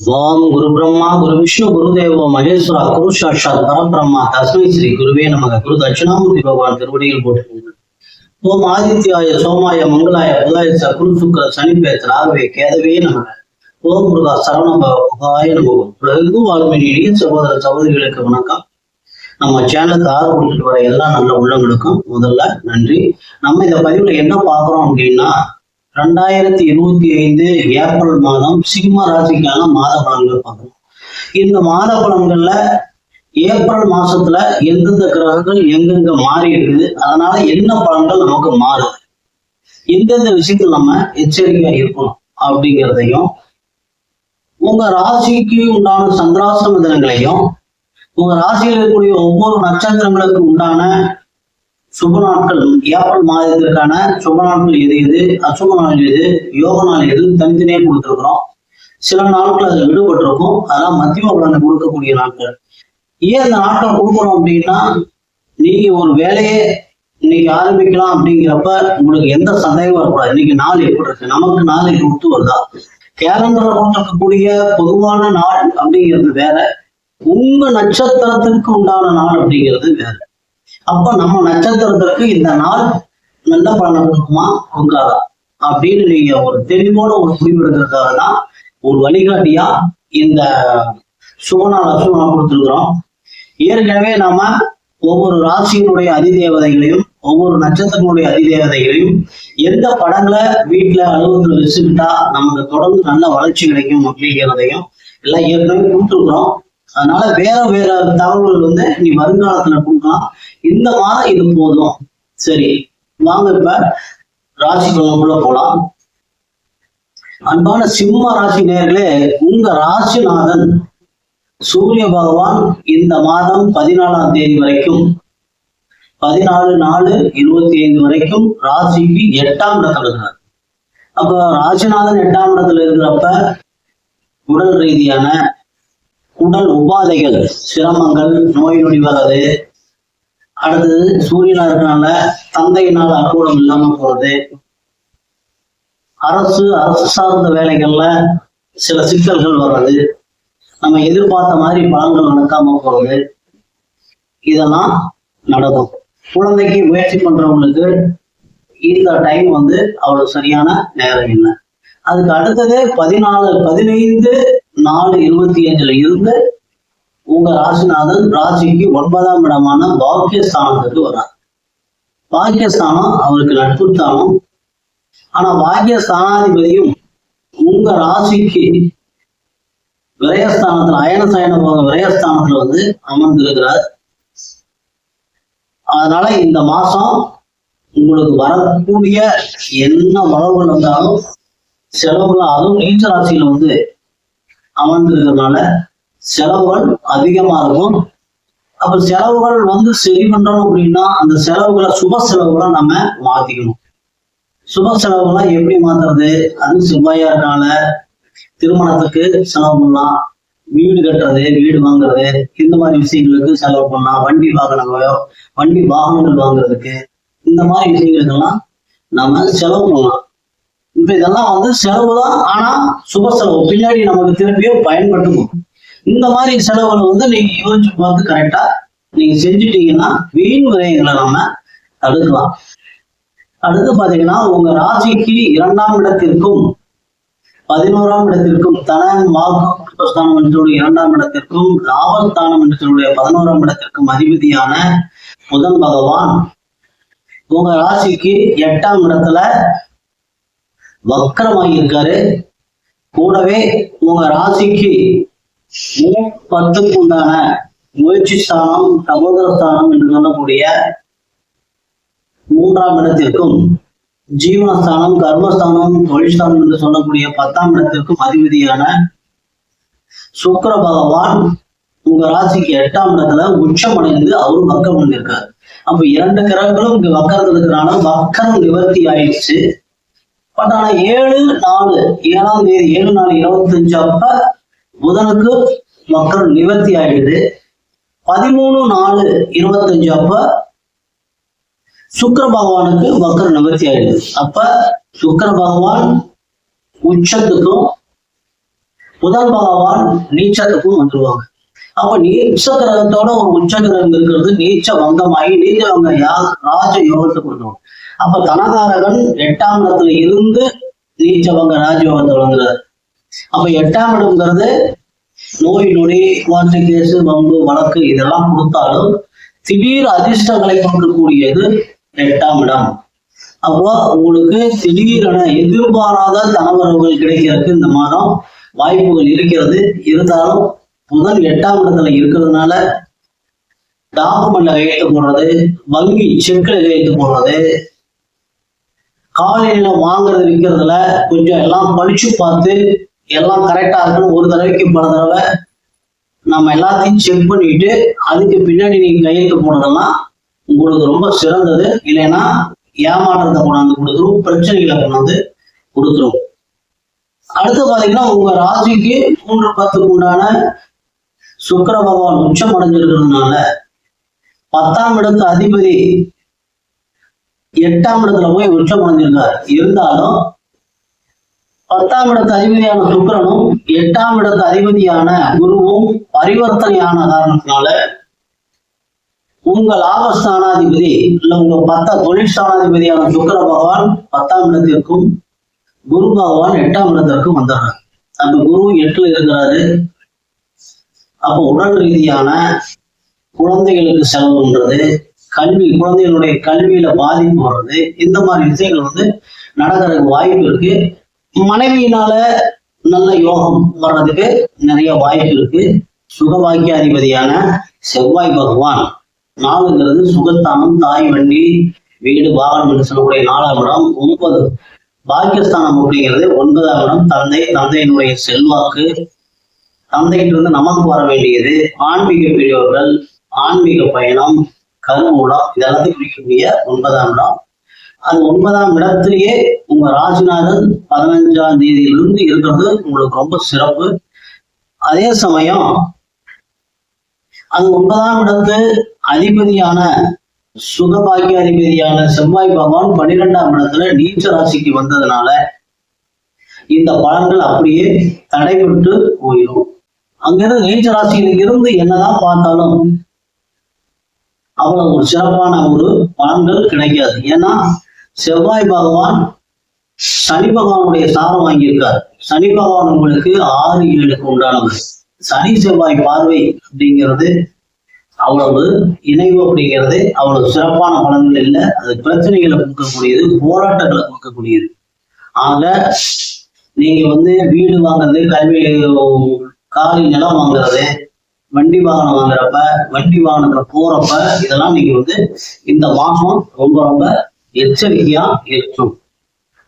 ஓம் குரு பிரம்மா குரு விஷ்ணு குருதேவோ மகேஸ்வரா குரு சாட்சாத் பரபிரம்மா தஸ்மை ஸ்ரீ குருவே நமக. குரு தட்சிணாமூர்த்தி பகவான் திருவடியில் போட்டு ஓம் ஆதித்யாய சோமாய மங்களாய புதாய ச குரு சுக்கர சனிப்பேத் ராகவே கேதவே நமக. ஓம் முருகா சரவண பகாய நமகம் உலகெங்கும் இனிய சகோதர சகோதரிகளுக்கு வணக்கம். நம்ம சேனலுக்கு ஆதரவு கொடுத்துட்டு வர எல்லா நல்ல உள்ளங்களுக்கும் முதல்ல நன்றி. நம்ம இந்த பதிவுல என்ன பாக்குறோம் அப்படின்னா ரெண்டாயிரத்தி இருபத்தி ஐந்து ஏப்ரல் மாதம் சிம்ம ராசிக்கான மாத பலன்கள் பார்க்கணும் இந்த மாத பலன்கள்ல ஏப்ரல் மாசத்துல எந்தெந்த கிரகங்கள் எங்கெங்க மாறி இருக்குது அதனால என்ன பலன்கள் நமக்கு மாறுது. எந்தெந்த விஷயத்துல நம்ம எச்சரிக்கையா இருக்கணும் அப்படிங்கிறதையும் உங்க ராசிக்கு உண்டான சந்திராசிரம தினங்களையும் உங்க ராசியில் இருக்கக்கூடிய ஒவ்வொரு நட்சத்திரங்களுக்கு உண்டான சுப நாட்கள் ஏப்ரல் மாதத்திற்கான சுப நாட்கள் எது எது அசுப நாள் எது யோக நாள் எது தனித்தனியாக கொடுத்துருக்குறோம். சில நாட்கள் அதில் விடுபட்டிருக்கும். அதெல்லாம் மத்தியம பலனை கொடுக்கக்கூடிய நாட்கள். ஏன் அந்த நாட்கள் கொடுக்கணும் அப்படின்னா நீங்க ஒரு வேலையை இன்னைக்கு ஆரம்பிக்கலாம் அப்படிங்கிறப்ப உங்களுக்கு எந்த சந்தேகம் வரக்கூடாது. இன்னைக்கு நாள் எப்படி இருக்கு? நமக்கு நாள் இது ஒத்து வருதா? கேலண்டர்ல கொடுத்துருக்கக்கூடிய பொதுவான நாள் அப்படிங்கிறது வேற. உங்க நட்சத்திரத்திற்கு உண்டான நாள் அப்படிங்கிறது வேற. அப்ப நம்ம நட்சத்திரத்திற்கு இந்த நாள் நல்ல பலனை கொடுக்குமா? கொடுக்காதா? அப்படின்னு நீங்க ஒரு தெளிவான ஒரு முடிவெடுக்கிறதுக்காக தான் ஒரு வழிகாட்டியா இந்த சுபநாள் அசுபநாள் கொடுத்துருக்குறோம். ஏற்கனவே நாம ஒவ்வொரு ராசியினுடைய அதிதேவதைகளையும் ஒவ்வொரு நட்சத்திரங்களுடைய அதிதேவதைகளையும் எந்த படங்களை வீட்டுல அலுவலகத்துல வச்சுக்கிட்டா நமக்கு தொடர்ந்து நல்ல வளர்ச்சி கிடைக்கும் அப்படிங்கிறதையும் எல்லாம் ஏற்கனவே கொடுத்துருக்குறோம். அதனால வேற வேற தகவல்கள் வந்து நீ வருங்காலத்துல கொடுக்கலாம். இந்த மாதம் இது போதும். சரி வாங்க இப்ப ராசி பலனுக்குள்ள போலாம். அன்பான சிம்ம ராசி நேர்களே உங்க ராசிநாதன் சூரிய பகவான் இந்த மாதம் பதினாலாம் தேதி வரைக்கும் பதினாலு நாலு இருபத்தி ஐந்து வரைக்கும் ராசிக்கு எட்டாம் இடத்துல இருக்கிறார். அப்ப ராசிநாதன் எட்டாம் இடத்துல இருக்கிறப்ப உடல் ரீதியான உடல் உபாதைகள் சிரமங்கள் நோய் நொடி வர்றது அடுத்தது சூரியனா இருக்கனால தந்தையினால் அனுகூலம் இல்லாம போறது. அரசு அரசு சார்ந்த வேலைகள்ல சில சிக்கல்கள் வர்றது. நம்ம எதிர்பார்த்த மாதிரி பலன்கள் நடக்காம போறது. இதெல்லாம் நடக்கும். குழந்தைக்கு முயற்சி பண்றவங்களுக்கு இந்த டைம் வந்து அவ்வளவு சரியான நேரம் இல்லை. அதுக்கு அடுத்தது பதினாலு பதினைந்து நாலு இருபத்தி அஞ்சுல இருந்து உங்க ராசிநாதன் ராசிக்கு ஒன்பதாம் இடமான பாக்கியஸ்தானத்துக்கு வர்றார். பாக்கியஸ்தானம் அவருக்கு நட்பு ஸ்தானம் ஆனா பாக்கியஸ்தானாதிபதியும் உங்க ராசிக்கு விரயஸ்தானத்துல அயன சயன போக விரயஸ்தானத்துல வந்து அமர்ந்திருக்கிறார். அதனால இந்த மாசம் உங்களுக்கு வரக்கூடிய என்ன வரவுகள் வந்தாலும் செலவுகள் அதுவும் நீச்ச ராசியில வந்து அமர்ந்திருக்கிறதுனால செலவுகள் அதிகமா இருக்கும். அப்ப செலவுகள் வந்து சரி பண்றோம் அப்படின்னா அந்த செலவுகளை சுப செலவுகளை நம்ம மாத்திக்கணும். சுப செலவுகளை எப்படி மாத்துறது? அது செவ்வாயாருனால திருமணத்துக்கு செலவு பண்ணலாம். வீடு கட்டுறது வீடு வாங்குறது இந்த மாதிரி விஷயங்களுக்கு செலவு பண்ணலாம். வண்டி வாகனங்களோ வண்டி வாகனங்கள் வாங்குறதுக்கு இந்த மாதிரி விஷயங்களுக்கெல்லாம் நம்ம செலவு பண்ணலாம். இப்ப இதெல்லாம் வந்து செலவு தான் ஆனா சுப செலவு பின்னாடி நமக்கு திருப்பியும் பயன்படுத்தணும். இந்த மாதிரி செலவுகளை வந்து நீங்க யோசிச்சு பார்த்து கரெக்டா நீங்க செஞ்சுட்டீங்கன்னா வீண் விரயங்களை நம்ம தடுக்கலாம். அடுத்து பாத்தீங்கன்னா உங்க ராசிக்கு இரண்டாம் இடத்திற்கும் பதினோராம் இடத்திற்கும் தன வாக்கு குடும்பஸ்தானம் என்றுடைய இரண்டாம் இடத்திற்கும் லாபஸ்தானம் என்றுடைய பதினோராம் இடத்திற்கும் அதிபதியான புதன் பகவான். உங்க ராசிக்கு எட்டாம் இடத்துல வக்கரமாகி இருக்காரு. கூடவே உங்க ராசிக்கு மூணு பத்துக்கு உண்டான முயற்சி ஸ்தானம் சகோதர ஸ்தானம் என்று சொல்லக்கூடிய மூன்றாம் இடத்திற்கும் ஜீவனஸ்தானம் கர்மஸ்தானம் தொழில்ஸ்தானம் என்று சொல்லக்கூடிய பத்தாம் இடத்திற்கும் அதிபதியான சுக்கர பகவான் உங்க ராசிக்கு எட்டாம் இடத்துல உச்சமடைந்து அவரு வக்கம் பண்ணிருக்காரு அப்ப இரண்டு கிரகங்களும் இங்க வக்கரத்துல இருக்கிறனால வக்கரம் நிவர்த்தி ஆயிடுச்சு. பட் ஆனா ஏழு நாலு ஏழாம் தேதி ஏழு நாலு இருபத்தஞ்சு அப்ப புதனுக்கு மக்கள் நிவர்த்தி ஆயிடுது பதிமூணு நாலு இருபத்தஞ்சு அப்ப சுக்கர பகவானுக்கு மக்கள் நிவர்த்தி ஆயிடுது அப்ப சுக்கர பகவான் உச்சத்துக்கும் புதன் பகவான் நீச்சத்துக்கும் வந்துருவாங்க. அப்ப நீச்ச கிரகத்தோட ஒரு உச்ச கிரகம் இருக்கிறது. நீச்ச வங்கமாகி நீச்ச வங்க யா ராஜ யோகத்துக்கு வந்துடும் அப்ப தனகாரகன் எட்டாம் இடத்துல இருந்து நீச்ச வங்க ராஜயோகத்தை வந்துடுறாரு அப்ப எட்டாம் இடம்ங்கிறது நோய் நொடி குவார்ட்டு கேஸ் வம்பு வழக்கு இதெல்லாம் கொடுத்தாலும் திடீர் அதிர்ஷ்டங்களை கொடுக்கக்கூடியது எட்டாம் இடம். அப்போ உங்களுக்கு திடீரென எதிர்பாராத தனவரவுகள் கிடைக்கிறதுக்கு இந்த மாதம் வாய்ப்புகள் இருக்கிறது. இருந்தாலும் முதல் எட்டாம் இடத்துல இருக்கிறதுனால டாக்குமெண்ட்ல கையெழுத்து போடுறது வங்கி செக்ல கையெழுத்து போடுறது காலையில வாங்குறது விற்கிறதுல கொஞ்சம் எல்லாம் படிச்சு பார்த்து எல்லாம் கரெக்டா இருக்குன்னு ஒரு தடவைக்கு பல தடவை நம்ம எல்லாத்தையும் செக் பண்ணிட்டு அதுக்கு பின்னாடி நீங்க கையெழுத்து போனதெல்லாம் உங்களுக்கு ரொம்ப சிறந்தது. இல்லைன்னா ஏமாற்றத்தை கொண்டாந்து கொடுத்துரும் பிரச்சனைகளை கொண்டாந்து கொடுத்துரும். அடுத்து பாத்தீங்கன்னா உங்க ராசிக்கு மூன்று பத்துக்கு உண்டான சுக்கர பகவான் உச்சம் அடைஞ்சிருக்கிறதுனால பத்தாம் இடத்து அதிபதி எட்டாம் இடத்துல போய் உச்சம் அடைஞ்சிருக்காரு. இருந்தாலும் பத்தாம் இடத்து அதிபதியான சுக்கரனும் எட்டாம் இடத்து அதிபதியான குருவும் பரிவர்த்தனையான காரணத்தினால உங்க லாபஸ்தானாதிபதி இல்ல உங்க பத்த தொழில் ஸ்தானாதிபதியான பகவான் பத்தாம் இடத்திற்கும் குரு பகவான் எட்டாம் இடத்திற்கும் வந்துடுறாங்க அந்த குரு எட்டுல இருக்கிறாரு. அப்போ உடல் ரீதியான குழந்தைகளுக்கு செலவு பண்றது கல்வி குழந்தைகளுடைய கல்வியில பாதிப்பு வர்றது இந்த மாதிரி விஷயங்கள் வந்து நடக்கிறதுக்கு வாய்ப்பு இருக்கு. மனைவியினால நல்ல யோகம் வர்றதுக்கு நிறைய வாய்ப்பு இருக்கு. சுகபாக்கியாதிபதியான செவ்வாய் பகவான் நாலுங்கிறது சுகஸ்தானம் தாய் வண்டி வீடு வாகனம் என்று சொல்லக்கூடிய நாலாம் இடம் ஒன்பது பாக்கியஸ்தானம் அப்படிங்கிறது ஒன்பதாம் இடம். தந்தை தந்தையினுடைய செல்வாக்கு தந்தைகிட்ட இருந்து நமக்கு வர வேண்டியது ஆன்மீக பெரியோர்கள் ஆன்மீக பயணம் கருமூலம் இதெல்லாத்தையும் குறிக்கக்கூடிய ஒன்பதாம் இடம். அது ஒன்பதாம் இடத்திலேயே உங்க ராசிநாதன் பதினஞ்சாம் தேதியிலிருந்து இருக்கிறது உங்களுக்கு ரொம்ப சிறப்பு. அதே சமயம் அது ஒன்பதாம் இடத்து அதிபதியான சுகபாக்கிய அதிபதியான செவ்வாய் பகவான் பன்னிரெண்டாம் இடத்துல நீச்ச ராசிக்கு வந்ததுனால இந்த பலன்கள் அப்படியே தடைபட்டு போயிடும். அங்கிருந்து நீச்ச ராசியில இருந்து என்னதான் பார்த்தாலும் அவ்வளவு ஒரு சிறப்பான ஒரு பலன்கள் கிடைக்காது. ஏன்னா செவ்வாய் பகவான் சனி பகவானுடைய சாரம் வாங்கியிருக்கார். சனி பகவான் உங்களுக்கு ஆறு ஏழுக்கு உண்டானவர். சனி செவ்வாய் பார்வை அப்படிங்கிறது அவ்வளவு இணைவு அப்படிங்கிறது அவ்வளவு சிறப்பான பலன்கள் இல்லை. அது பிரச்சனைகளை கொடுக்கக்கூடியது போராட்டங்களை கொடுக்கக்கூடியது. ஆக நீங்க வந்து வீடு வாங்குறது கல்வி காலி நிலம் வாங்குறது வண்டி வாகனம் வாங்குறப்ப வண்டி வாகனத்துல போறப்ப இதெல்லாம் நீங்க வந்து இந்த மாசம் ரொம்ப ரொம்ப எச்சரிக்கையா ஏற்றும்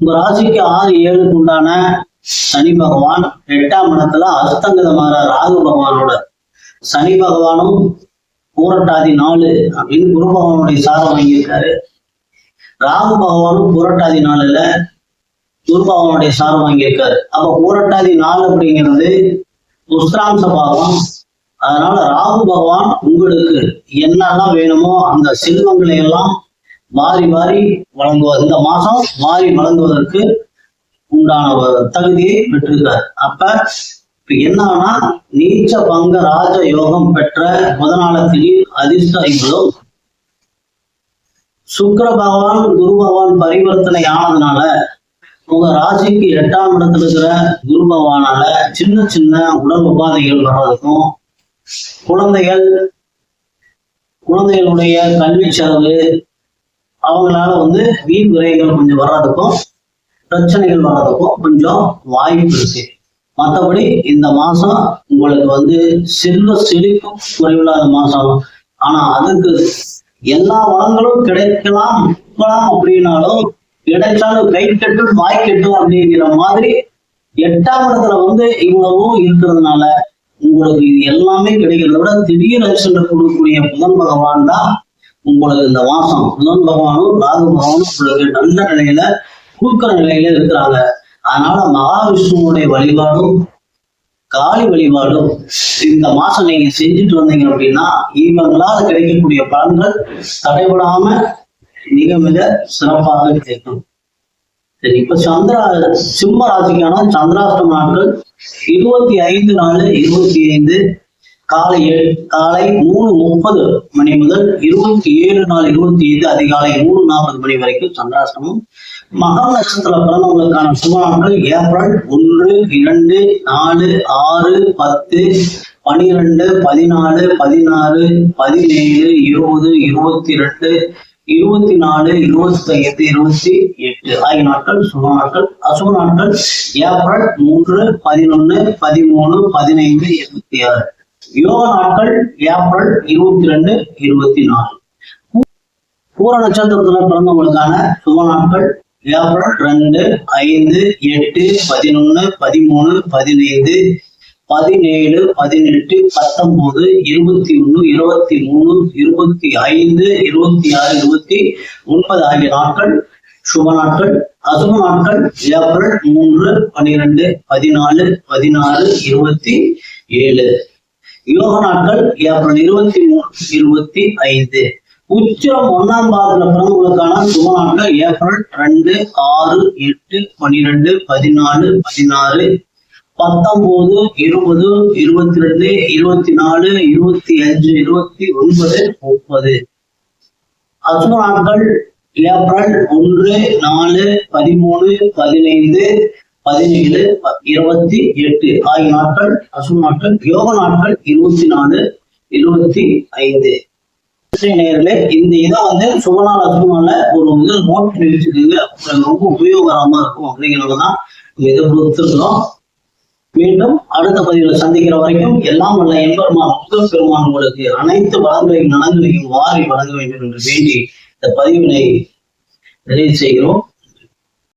உங்க ராசிக்கு ஆறு ஏழுக்கு உண்டான சனி பகவான் எட்டாம் இடத்துல அஸ்தங்கதமான ராகு பகவானோட. சனி பகவானும் பூரட்டாதி நாலு அப்படின்னு குரு பகவானுடைய சாரம் வாங்கியிருக்காரு. ராகு பகவானும் பூரட்டாதி நாலுல குரு பகவானுடைய சாரம் வாங்கியிருக்காரு. அப்ப பூரட்டாதி நாலு அப்படிங்கிறது உஸ்திராம்ச பாகம் அதனால ராகு பகவான் உங்களுக்கு என்னெல்லாம் வேணுமோ அந்த செல்வங்களை எல்லாம் மாறி மாறி வழங்குவார் இந்த மாசம் மாறி வழங்குவதற்கு உண்டான தகுதியை பெற்றிருக்கார். அப்ப இப்ப என்னன்னா நீச்ச பங்க ராஜ யோகம் பெற்ற முதனாளத்திலே அதிர்ஷ்ட ஐம்பதும் சுக்கிர பகவான் குரு பகவான் பரிவர்த்தனை ஆனதுனால உங்க ராசிக்கு எட்டாம் இடத்துல இருக்கிற குரு பகவானால சின்ன சின்ன உடல் உபாதைகள் வர்றதுக்கும் குழந்தைகள் குழந்தைகளுடைய கல்வி செலவு அவங்களால வந்து வீண் விரயங்கள் கொஞ்சம் வர்றதுக்கும் பிரச்சனைகள் வர்றதுக்கும் கொஞ்சம் வாய்ப்பு இருக்கு. மற்றபடி இந்த மாசம் உங்களுக்கு வந்து செல்வ செழிப்பும் குறைவில்லாத மாசம். ஆனா அதுக்கு எல்லா வளங்களும் கிடைக்கலாம் இருக்கலாம் அப்படின்னாலும் கிடைச்சாலும் கை கட்டும் வாய் கட்டும் அப்படிங்கிற மாதிரி எட்டாம் இடத்துல வந்து இவ்வளவும் இருக்கிறதுனால உங்களுக்கு இது எல்லாமே கிடைக்கிறத விட திடீர் அதிர்ஷ்டம் கொடுக்கக்கூடிய புதன் பகவான் தான் உங்களுக்கு இந்த மாசம் புதன் பகவானும் ராகு பகவானும் உங்களுக்கு நல்ல நிலையில கொடுக்கிற நிலையில இருக்கிறாங்க. அதனால மகாவிஷ்ணுவுடைய வழிபாடும் காளி வழிபாடும் இந்த மாசம் நீங்க செஞ்சுட்டு வந்தீங்க அப்படின்னா இவங்களால் கிடைக்கக்கூடிய பலன்கள் தடைபடாம மிக மிக சிறப்பாக கிடைக்கும் சரி இப்ப சந்திரா சிம்ம ராசிக்கான சந்திராஷ்டம நாட்கள் இருபத்தி ஐந்து நாலு இருபத்தி ஐந்து காலை காலை மூணு முப்பது மணி முதல் இருபத்தி ஏழு நாள் இருபத்தி ஐந்து அதிகாலை மூணு நாற்பது மணி வரைக்கும் சந்திராஷ்டமம். மகா நட்சத்திர பிறந்தவங்களுக்கான சுப நாட்கள் ஏப்ரல் ஒன்று இரண்டு நாலு ஆறு பத்து பனிரெண்டு பதினாலு பதினாறு பதினேழு இருபது இருபத்தி ரெண்டு இருபத்தி நாலு இருபத்தி ஐந்து இருபத்தி எட்டு ஆகிய நாட்கள் சுப நாட்கள் அசுப நாட்கள் ஏப்ரல் மூன்று பதினொன்னு பதிமூணு பதினைந்து இருபத்தி ஆறு. யோக நாட்கள் ஏப்ரல் இருபத்தி ரெண்டு இருபத்தி நாலு பூர நட்சத்திரத்துல பிறந்தவங்களுக்கான சுப நாட்கள் ஏப்ரல் ரெண்டு ஐந்து எட்டு பதினொன்னு பதிமூணு பதினைந்து பதினேழு பதினெட்டு பத்தொன்பது இருபத்தி ஒண்ணு இருபத்தி மூணு இருபத்தி ஐந்து இருபத்தி ஆறு இருபத்தி ஒன்பது ஆகிய நாட்கள் சுப நாட்கள் அசுப நாட்கள் ஏப்ரல் மூன்று பன்னிரெண்டு பதினாலு பதினாறு இருபத்தி ஏழு. யோக நாட்கள் ஏப்ரல் இருபத்தி மூணு இருபத்தி ஐந்து. உச்சம் ஒன்னாம் பாதத்துல பிறந்தவங்களுக்கான சுப நாட்கள் ஏப்ரல் ரெண்டு ஆறு எட்டு பன்னிரெண்டு பதினாலு பதினாறு. பத்தொன்பது இருபது இருபத்தி ரெண்டு இருபத்தி நாலு இருபத்தி அஞ்சு இருபத்தி ஒன்பது முப்பது. அசுப நாட்கள் ஏப்ரல் ஒன்று நாலு பதிமூணு பதினைந்து. பதினேழு இருபத்தி எட்டு. ஆகிய நாட்கள் அசு நாட்கள் யோக நாட்கள் இருபத்தி நாலு இருபத்தி ஐந்து. நேர்களே இந்த இதை வந்து சுகநாள் அசுபநாள ஒரு வந்து நோட் வச்சுக்கோங்க ரொம்ப உபயோகரமா இருக்கும் அப்படிங்கிறதுதான் இதை கொடுத்துருக்கிறோம் மீண்டும் அடுத்த பதிவில் சந்திக்கிற வரைக்கும் எல்லாம் வல்ல எம்பெருமான் முதல் பெருமான் உங்களுக்கு அனைத்து வளங்களையும் நலன்களையும் வாரி வழங்க வேண்டும் என்று வேண்டி இந்த பதிவினை நிறைவு செய்கிறோம்.